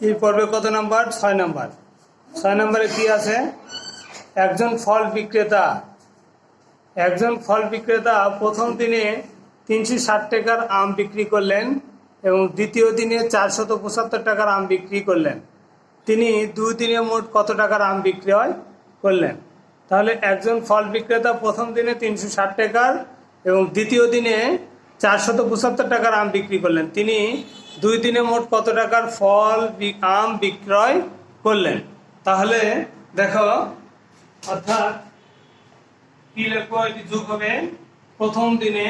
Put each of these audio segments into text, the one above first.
এই পর্বে কত নাম্বার? ছয় নাম্বার। ছয় নম্বরে কি আছে? একজন ফল বিক্রেতা। একজন ফল বিক্রেতা প্রথম দিনে তিনশো ষাট টাকার আম বিক্রি করলেন এবং দ্বিতীয় দিনে চারশত পঁচাত্তর টাকার আম বিক্রি করলেন। তিনি দুই দিনে মোট কত টাকার আম বিক্রি হয়? করলেন। তাহলে একজন ফল বিক্রেতা প্রথম দিনে তিনশো ষাট টাকার এবং দ্বিতীয় দিনে চারশত পঁচাত্তর টাকার আম বিক্রি করলেন। তিনি দুই দিনে মোট কত টাকার ফল আম বিক্রয় করলেন? তাহলে দেখো, অর্থাৎ কি লিখব এটি যোগ হবে প্রথম দিনে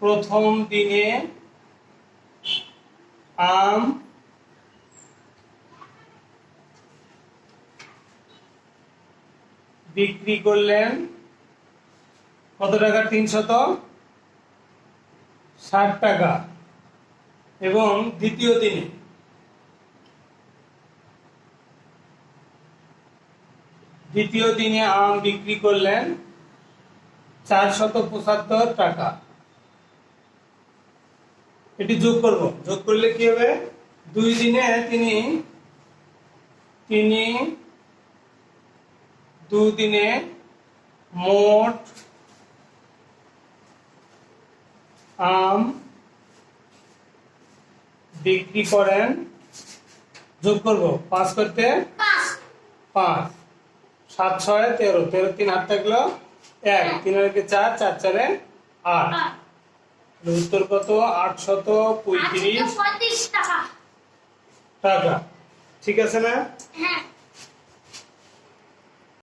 প্রথম দিনে আম বিক্রি করলেন কত টাকা? তিনশত ষাট টাকা। এবং দ্বিতীয় দিনে দ্বিতীয় দিনে আম বিক্রি করলেন চারশত পঁচাত্তর টাকা। এটি যোগ করব। যোগ করলে কি হবে? দুই দিনে তিনি তিনি দুদিনে মোট আম বিক্রি করেন যোগ করব পাঁচ করতে? পাঁচ। সাত ছয় তেরো। তেরো তিন হাত থাকল? এক। তিন হাতে চার চার চারে আট। উত্তর কত? আটশত পঁয়ত্রিশ পঁয়ত্রিশ টাকা। টাকা। ঠিক আছে না? হ্যাঁ।